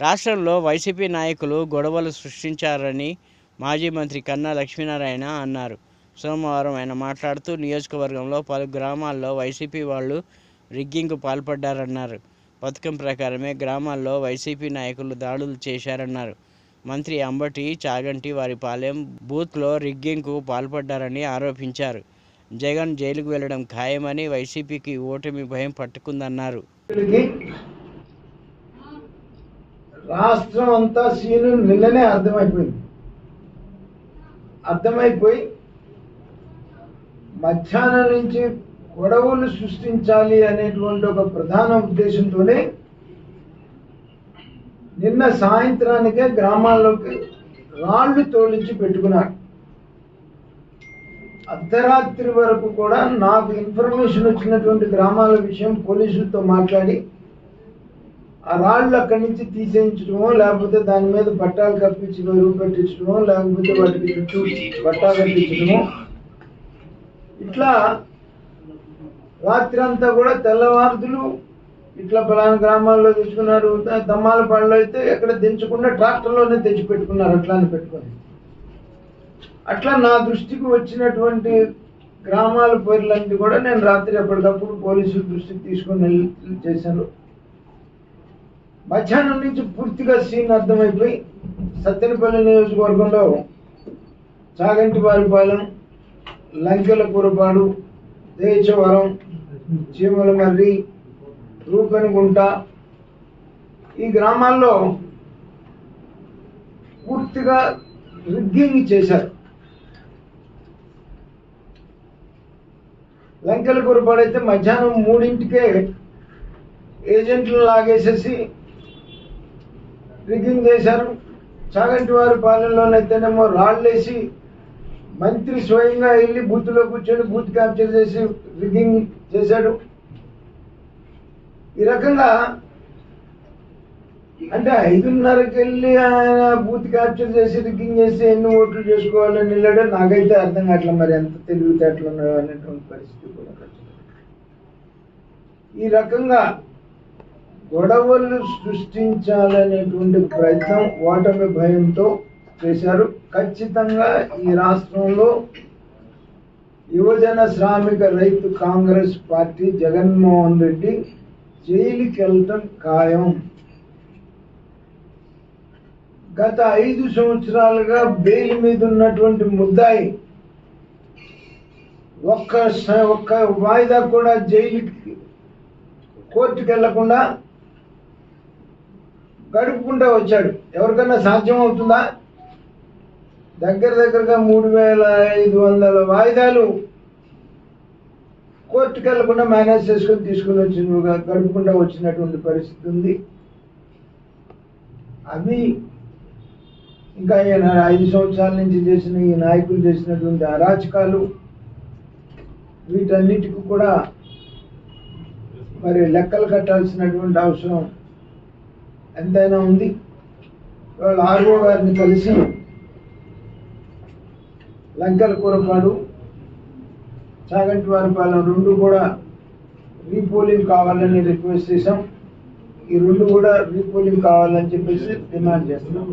రాష్ట్రంలో వైసీపీ నాయకులు గొడవలు సృష్టించారని మాజీ మంత్రి కన్నా లక్ష్మీనారాయణ అన్నారు. సోమవారం ఆయన మాట్లాడుతూ నియోజకవర్గంలో పలు గ్రామాల్లో వైసీపీ వాళ్ళు రిగ్గింగ్కు పాల్పడ్డారన్నారు. పథకం ప్రకారమే గ్రామాల్లో వైసీపీ నాయకులు దాడులు చేశారన్నారు. మంత్రి అంబటి చాగంటి వారి పాలెం బూత్లో రిగ్గింగ్కు పాల్పడ్డారని ఆరోపించారు. జగన్ జైలుకు వెళ్ళడం ఖాయమని వైసీపీకి ఓటమి భయం పట్టుకుందన్నారు. రాష్ట్రం అంతా సీను నిన్ననే అర్థమైపోయింది. అర్థమైపోయి మధ్యాహ్నం నుంచి గొడవలు సృష్టించాలి అనేటువంటి ఒక ప్రధాన ఉద్దేశంతోనే నిన్న సాయంత్రానికే గ్రామాల్లోకి రాళ్ళు తోలించి పెట్టుకున్నారు. అర్ధరాత్రి వరకు కూడా నాకు ఇన్ఫర్మేషన్ వచ్చినటువంటి గ్రామాల విషయం పోలీసులతో మాట్లాడి ఆ రాళ్ళు అక్కడి నుంచి తీసేయించడమో లేకపోతే దాని మీద పట్టాలు కప్పించి బరువు పెట్టించడమో లేకపోతే వాటికి చుట్టూ పట్టా కప్పించడమో ఇట్లా రాత్రి అంతా కూడా తెల్లవారుదులు ఇట్లా పలానా గ్రామాల్లో తెచ్చుకున్నారు దమ్మాలపాడులో అయితే ఎక్కడ దించకుండా ట్రాక్టర్లోనే తెచ్చి పెట్టుకున్నారు అట్లానే పెట్టుకొని. అట్లా నా దృష్టికి వచ్చినటువంటి గ్రామాల పేర్లన్నీ కూడా నేను రాత్రి ఎప్పటికప్పుడు పోలీసుల దృష్టికి తీసుకొని వెళ్ళి చేశాను. మధ్యాహ్నం నుంచి పూర్తిగా సీన్ అర్థమైపోయి సత్తెనపల్లి నియోజకవర్గంలో చాగంటి వారిపాలెం లంకెల కూరపాడు దేచవరం చీమలమర్రి రూపెనగుంట ఈ గ్రామాల్లో పూర్తిగా రిగ్గింగ్ చేశారు. లంకెల కూరపాడైతే మధ్యాహ్నం మూడింటికే ఏజెంట్లు లాగేసేసి రిగ్గింగ్ చేశారు. చాగంటి వారి పాలనలోనైతేనేమో రాళ్ళేసి మంత్రి స్వయంగా వెళ్ళి బూత్లో కూర్చొని బూత్ క్యాప్చర్ చేసి రిగ్గింగ్ చేశాడు. ఈ రకంగా అంటే ఐదున్నరకి వెళ్ళి ఆయన బూత్ క్యాప్చర్ చేసి రిగ్గింగ్ చేసి ఎన్ని ఓట్లు చేసుకోవాలని వెళ్ళాడో నాకైతే అర్థం కావట్లే మరి ఎంత తెలివితేటలు ఉన్నాయో అనేటువంటి పరిస్థితి కూడా ఈ రకంగా గొడవలు సృష్టించాలనేటువంటి ప్రయత్నం ఓటమి భయంతో చేశారు. ఖచ్చితంగా ఈ రాష్ట్రంలో యువజన శ్రామిక రైతు కాంగ్రెస్ పార్టీ జగన్మోహన్ రెడ్డి జైలుకి వెళ్ళటం ఖాయం. గత ఐదు సంవత్సరాలుగా బెయిల్ మీద ఉన్నటువంటి ముద్దాయి ఒక్క ఒక్క వాయిదా కూడా జైలుకి కోర్టుకు వెళ్ళకుండా గడుపుకుంటూ వచ్చాడు. ఎవరికన్నా సాధ్యం అవుతుందా? దగ్గర దగ్గరగా మూడు వేల ఐదు వందల వాయిదాలు కోర్టుకు వెళ్ళకుండా మేనేజ్ చేసుకొని తీసుకుని వచ్చిన గడుపుకుంటూ వచ్చినటువంటి పరిస్థితి ఉంది. అవి ఇంకా ఈయన ఐదు సంవత్సరాల నుంచి చేసిన ఈ నాయకులు చేసినటువంటి అరాచకాలు వీటన్నిటికీ కూడా మరి లెక్కలు కట్టాల్సినటువంటి అవసరం ఎంతైనా ఉంది. వాళ్ళు ఆర్ఓ గారిని కలిసి లంకల కూరపాడు చాగంటి వారిపాలెం రెండు కూడా రీపోలింగ్ కావాలని రిక్వెస్ట్ చేశాం. ఈ రెండు కూడా రీపోలింగ్ కావాలని చెప్పేసి డిమాండ్ చేస్తున్నాం.